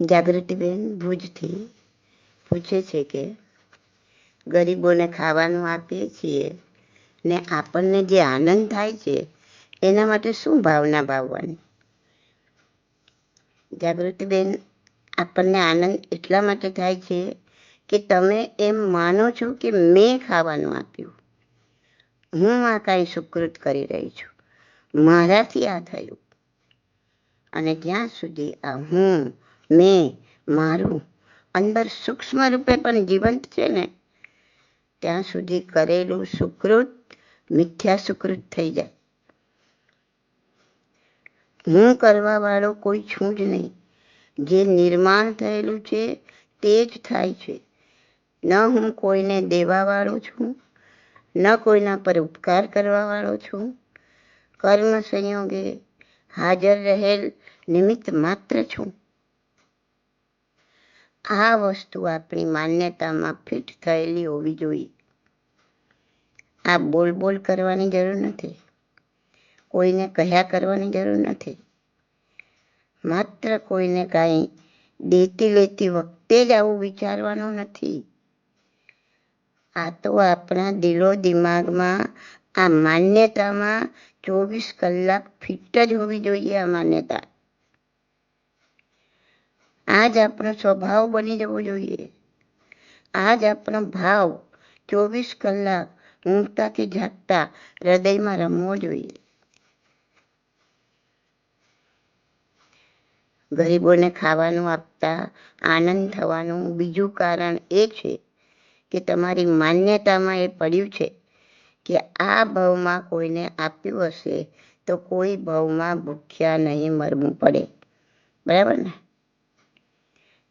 જાગૃતિબેન ભુજથી પૂછે છે કે ગરીબોને ખાવાનું આપીએ છીએ ને આપણને જે આનંદ થાય છે, એના માટે શું ભાવના ભાવવાની? જાગૃતિબેન આપણને આનંદ એટલા માટે થાય છે કે તમે એમ માનો છો કે મેં ખાવાનું આપ્યું. હું આ કાંઈ સુકૃત કરી રહી છું. મારાથી આ થયું. અને જ્યાં સુધી આ હું મેં મારું અંદર સૂક્ષ્મ રૂપે પણ જીવંત છે ને, ત્યાં સુધી કરેલું સુકૃત, મિથ્યા સુકૃત થઈ જાય. હું કરવા વાળો કોઈ છું જ નહીં. જે નિર્માણ થયેલું છે તે જ થાય છે. ન હું કોઈને દેવા વાળો છું, ન કોઈના પર ઉપકાર કરવા વાળો છું. કર્મ સંયોગે હાજર રહેલ નિમિત્ત માત્ર છું. આ વસ્તુ આપણી માન્યતામાં ફિટ થયેલી હોવી જોઈએ. આ બોલ બોલ કરવાની જરૂર નથી. કોઈને કહ્યા કરવાની જરૂર નથી. માત્ર કોઈને કાંઈ દેતી લેતી વખતે જ આવું વિચારવાનું નથી. આ તો આપણા દિલો દિમાગમાં, આ માન્યતામાં ચોવીસ કલાક ફિટ જ હોવી જોઈએ આ માન્યતા. આ જ આપણો સ્વભાવ બની જવો જોઈએ. આ જ આપણો ભાવ ચોવીસ કલાક ઊંઘતાથી જાગતા હૃદયમાં રમવો જોઈએ. ગરીબોને ખાવાનું આપતા આનંદ થવાનું બીજું કારણ એ છે કે તમારી માન્યતામાં એ પડ્યું છે કે આ ભાવમાં કોઈને આપ્યું હશે તો કોઈ ભાવમાં ભૂખ્યા નહીં મરવું પડે. બરાબર ને?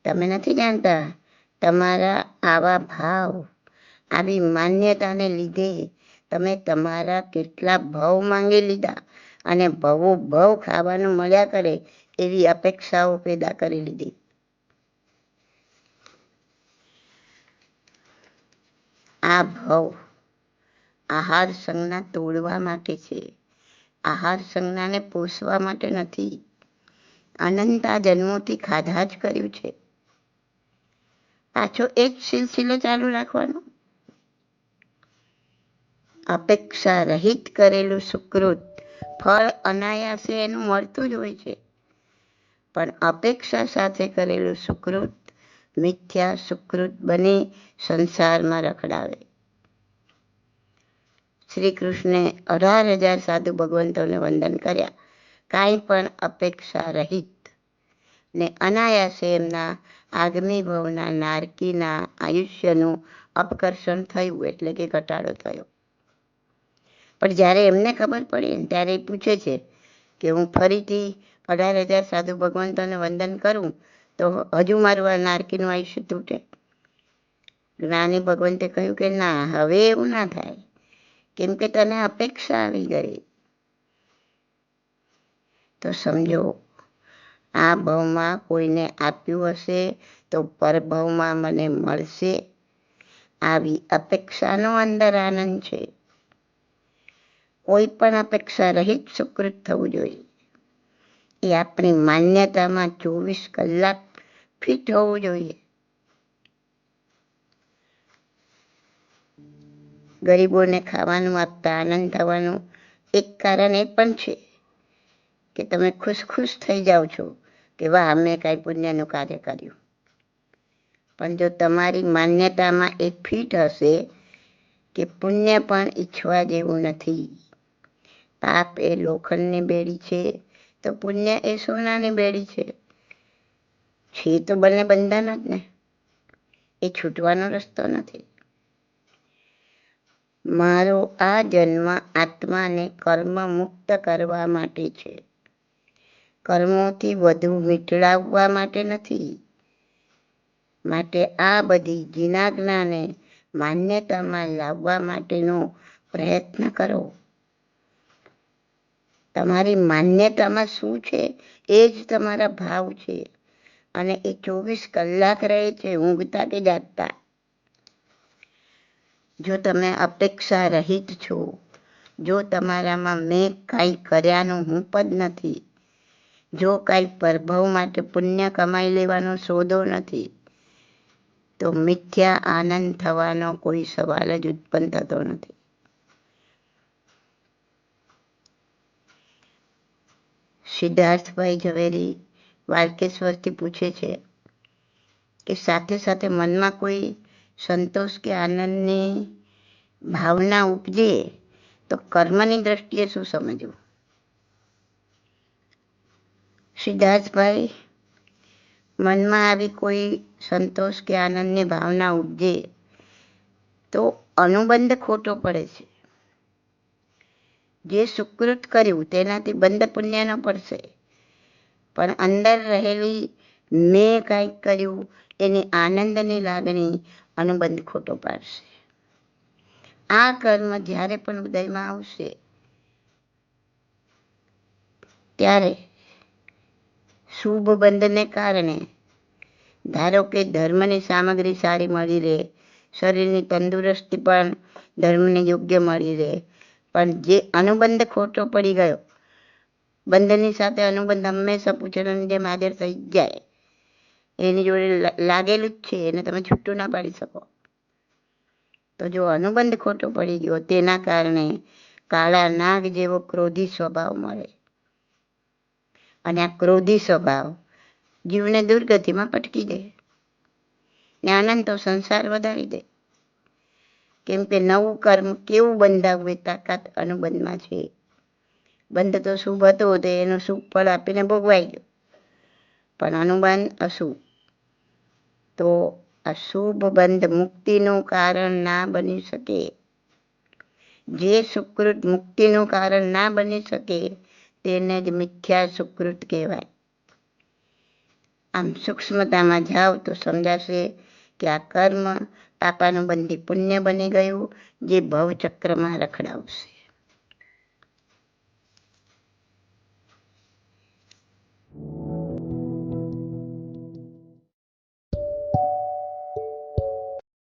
તમે નથી જાણતા? તમારા આવા ભાવ, આવી માન્યતાને લીધે તમે તમારા કેટલા ભાવ માંગી લીધા અને ભવો ભવ ખાવાનું મળ્યા કરે એવી અપેક્ષાઓ પેદા કરી લીધી. આ ભવ આહાર સંજ્ઞા તોડવા માટે છે. આહાર સંજ્ઞાને પોષવા માટે નથી. અનંતા જન્મોથી ખાધા જ કર્યું છે. પાછો એક સિલસિલો ચાલુ રાખવાનો. અપેક્ષા રહિત કરેલું સુકૃત ફળ અનાયાસે એનું મળતું જ હોય છે. પણ અપેક્ષા સાથે કરેલું સુકૃત મિથ્યા સુકૃત બની સંસારમાં રખડાવે. શ્રી કૃષ્ણે અઢાર હજાર સાધુ ભગવંતોને વંદન કર્યા. કાંઈ પણ અપેક્ષા રહિત ને અનાયાસે એમના આગમી ભવના નારકીના આયુષ્યનું અપકર્ષણ થયું એટલે કે ઘટાડો થયો. પણ જ્યારે એમને ખબર પડી ત્યારે એ પૂછે છે કે હું ફરીથી અઢાર હજાર સાધુ ભગવંતોને વંદન કરું તો હજુ મારું આ નારકીનું આયુષ્ય તૂટે? જ્ઞાની ભગવંતે કહ્યું કે ના, હવે એવું ના થાય. કેમ કે તને અપેક્ષા આવી ગઈ. તો સમજો આ ભાવમાં કોઈને આપ્યું હશે તો પરભાવમાં મને મળશે આવી અપેક્ષાનો અંદર આનંદ છે. કોઈ પણ અપેક્ષા રહિત સુકૃત થવું જોઈએ. એ આપણી માન્યતામાં ચોવીસ કલાક ફિટ હોવું જોઈએ. ગરીબોને ખાવાનું આપતા આનંદ થવાનું એક કારણ એ પણ છે. કે તમે ખુશ ખુશ થઈ જાઓ છો કે વાહ અમે કાંઈ પુણ્યનું કાર્ય કર્યું. પણ જો તમારી માન્યતામાં એક ફિટ હશે કે પુણ્ય પણ ઈચ્છવા જેવું નથી. પાપ એ લોખંડની બેડી છે, તો પુણ્ય એ સોનાની બેડી છે. છે તો બંને બંધન જ ને. એ છૂટવાનો રસ્તો નથી. મારો આ જન્મ આત્માને કર્મ મુક્ત કરવા માટે છે. કર્મોથી વધુ વીટળાવવા માટે નથી. માટે આ બધી જીનાજ્ઞાને માન્યતામાં લાવવા માટેનો પ્રયત્ન કરો. તમારી માન્યતામાં શું છે એ જ તમારા ભાવ છે અને એ ચોવીસ કલાક રહે છે ઊંઘતા કે જાગતા. જો તમે અપેક્ષા રહિત છો, જો તમારામાં મેં કાંઈ કર્યાનું હું પદ નથી જો કાંઈ પ્રભવ માટે પુણ્ય કમાઈ લેવાનો સોદો નથી, તો મિથ્યા આનંદ થવાનો કોઈ સવાલ જ ઉત્પન્ન થતો નથી. સિદ્ધાર્થભાઈ ઝવેરી વાલકેશ્વરથી પૂછે છે કે સાથે સાથે મનમાં કોઈ સંતોષ કે આનંદની ભાવના ઉપજે તો કર્મની દ્રષ્ટિએ શું સમજવું? સિદ્ધાર્થભાઈ, મનમાં આવી કોઈ સંતોષ કે આનંદની ભાવના ઉપજે તો અનુબંધ ખોટો પડે છે. જે સુકૃત કર્યું તેનાથી બંધ પુણ્યનો પડશે. પણ અંદર રહેલી મેં કાંઈક કર્યું એની આનંદની લાગણી અનુબંધ ખોટો પાડશે. આ કર્મ જ્યારે પણ ઉદયમાં આવશે, ત્યારે શુભ બંધને કારણે. ધારો કે ધર્મની સામગ્રી સારી મળી રહે, શરીરની તંદુરસ્તી પણ ધર્મને યોગ્ય મળી રહે. પણ જે અનુબંધ ખોટો પડી ગયો, બંધની સાથે અનુબંધ હંમેશા પૂછડાની જેમ હાજર થઈ જાય. એની જોડે લાગેલું જ છે એને તમે છૂટું ના પાડી શકો. તો જો અનુબંધ ખોટો પડી ગયો, તેના કારણે કાળા નાગ જેવો ક્રોધી સ્વભાવ મળે. અને આ ક્રોધી સ્વભાવ જીવને દુર્ગતિમાં પટકી દે ને આનંદ તો સંસાર વધારી દે. કેમ કે નવું કર્મ કેવું બંધાવવું એ તાકાત અનુબંધમાં છે. બંધ તો શુભ હતું તો એનું સુખ ફળ આપીને ભોગવાઈ ગયું. પણ અનુબંધ અશુભ. તો અશુભ બંધ મુક્તિનું કારણ ના બની શકે. જે સુકૃત મુક્તિનું કારણ ના બની શકે તેને જ મિથ્યા સુકૃત કહેવાય આમ સૂક્ષ્મતામાં જાઓ તો સમજાશે કે આ કર્મ પાપાનું બંધી પુણ્ય બની ગયું, જે ભવચક્રમાં રખડાવશે